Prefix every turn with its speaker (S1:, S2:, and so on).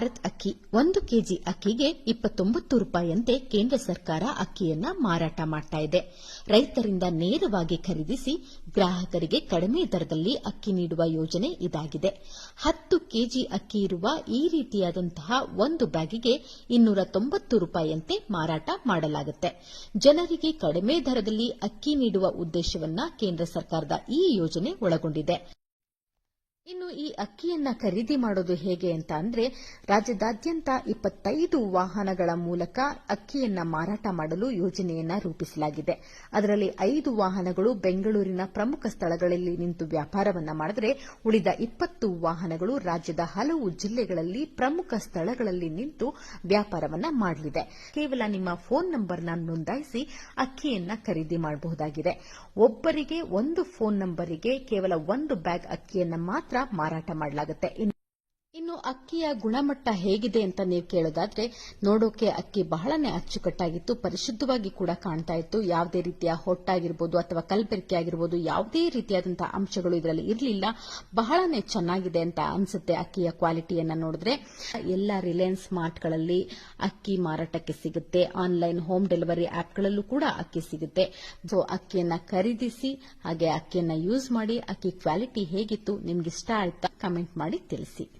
S1: ಭಾರತ್ ಅಕ್ಕಿ ಒಂದು ಕೆಜಿ ಅಕ್ಕಿಗೆ ಇಪ್ಪತ್ತೊಂಬತ್ತು ರೂಪಾಯಿಯಂತೆ ಕೇಂದ್ರ ಸರ್ಕಾರ ಅಕ್ಕಿಯನ್ನ ಮಾರಾಟ ಮಾಡ್ತಾ ಇದೆ. ರೈತರಿಂದ ನೇರವಾಗಿ ಖರೀದಿಸಿ ಗ್ರಾಹಕರಿಗೆ ಕಡಿಮೆ ದರದಲ್ಲಿ ಅಕ್ಕಿ ನೀಡುವ ಯೋಜನೆ ಇದಾಗಿದೆ. ಹತ್ತು ಕೆಜಿ ಅಕ್ಕಿ ಇರುವ ಈ ರೀತಿಯಾದಂತಹ ಒಂದು ಬ್ಯಾಗಿಗೆ ಇನ್ನೂರ ತೊಂಬತ್ತು ರೂಪಾಯಿಯಂತೆ ಮಾರಾಟ ಮಾಡಲಾಗುತ್ತೆ. ಜನರಿಗೆ ಕಡಿಮೆ ದರದಲ್ಲಿ ಅಕ್ಕಿ ನೀಡುವ ಉದ್ದೇಶವನ್ನ ಕೇಂದ್ರ ಸರ್ಕಾರದ ಈ ಯೋಜನೆ ಒಳಗೊಂಡಿದೆ. ಇನ್ನು ಈ ಅಕ್ಕಿಯನ್ನ ಖರೀದಿ ಮಾಡೋದು ಹೇಗೆ ಅಂತ ಅಂದ್ರೆ ರಾಜ್ಯದಾದ್ಯಂತ ಇಪ್ಪತ್ತೈದು ವಾಹನಗಳ ಮೂಲಕ ಅಕ್ಕಿಯನ್ನ ಮಾರಾಟ ಮಾಡಲು ಯೋಜನೆಯನ್ನ ರೂಪಿಸಲಾಗಿದೆ. ಅದರಲ್ಲಿ ಐದು ವಾಹನಗಳು ಬೆಂಗಳೂರಿನ ಪ್ರಮುಖ ಸ್ಥಳಗಳಲ್ಲಿ ನಿಂತು ವ್ಯಾಪಾರವನ್ನ ಮಾಡಿದರೆ ಉಳಿದ ಇಪ್ಪತ್ತು ವಾಹನಗಳು ರಾಜ್ಯದ ಹಲವು ಜಿಲ್ಲೆಗಳಲ್ಲಿ ಪ್ರಮುಖ ಸ್ಥಳಗಳಲ್ಲಿ ನಿಂತು ವ್ಯಾಪಾರವನ್ನ ಮಾಡಲಿದೆ. ಕೇವಲ ನಿಮ್ಮ ಫೋನ್ ನಂಬರ್ನ ನೋಂದಾಯಿಸಿ ಅಕ್ಕಿಯನ್ನ ಖರೀದಿ ಮಾಡಬಹುದಾಗಿದೆ. ಒಬ್ಬರಿಗೆ ಒಂದು ಫೋನ್ ನಂಬರಿಗೆ ಕೇವಲ ಒಂದು ಬ್ಯಾಗ್ ಅಕ್ಕಿಯನ್ನ ಮಾತ್ರ ಮಾರಾಟ ಮಾಡಲಾಗುತ್ತೆ. ಇನ್ನು ಅಕ್ಕಿಯ ಗುಣಮಟ್ಟ ಹೇಗಿದೆ ಅಂತ ನೀವು ಕೇಳೋದಾದ್ರೆ, ನೋಡೋಕೆ ಅಕ್ಕಿ ಬಹಳನೇ ಅಚ್ಚುಕಟ್ಟಾಗಿತ್ತು, ಪರಿಶುದ್ಧವಾಗಿ ಕೂಡ ಕಾಣ್ತಾ ಇತ್ತು. ಯಾವುದೇ ರೀತಿಯ ಹೊಟ್ಟಾಗಿರ್ಬೋದು ಅಥವಾ ಕಲ್ಬೆರಕೆ ಆಗಿರ್ಬೋದು, ಯಾವುದೇ ರೀತಿಯಾದಂತಹ ಅಂಶಗಳು ಇದರಲ್ಲಿ ಇರಲಿಲ್ಲ. ಬಹಳನೇ ಚೆನ್ನಾಗಿದೆ ಅಂತ ಅನ್ಸುತ್ತೆ ಅಕ್ಕಿಯ ಕ್ವಾಲಿಟಿಯನ್ನ ನೋಡಿದ್ರೆ. ಎಲ್ಲ ರಿಲಯನ್ಸ್ ಮಾರ್ಟ್ಗಳಲ್ಲಿ ಅಕ್ಕಿ ಮಾರಾಟಕ್ಕೆ ಸಿಗುತ್ತೆ. ಆನ್ಲೈನ್ ಹೋಮ್ ಡೆಲಿವರಿ ಆಪ್ಗಳಲ್ಲೂ ಕೂಡ ಅಕ್ಕಿ ಸಿಗುತ್ತೆ. ಸೊ, ಅಕ್ಕಿಯನ್ನ ಖರೀದಿಸಿ, ಹಾಗೆ ಅಕ್ಕಿಯನ್ನ ಯೂಸ್ ಮಾಡಿ, ಅಕ್ಕಿ ಕ್ವಾಲಿಟಿ ಹೇಗಿತ್ತು ನಿಮ್ಗೆ ಇಷ್ಟ ಆಯ್ತಾ, ಕಮೆಂಟ್ ಮಾಡಿ ತಿಳಿಸಿ.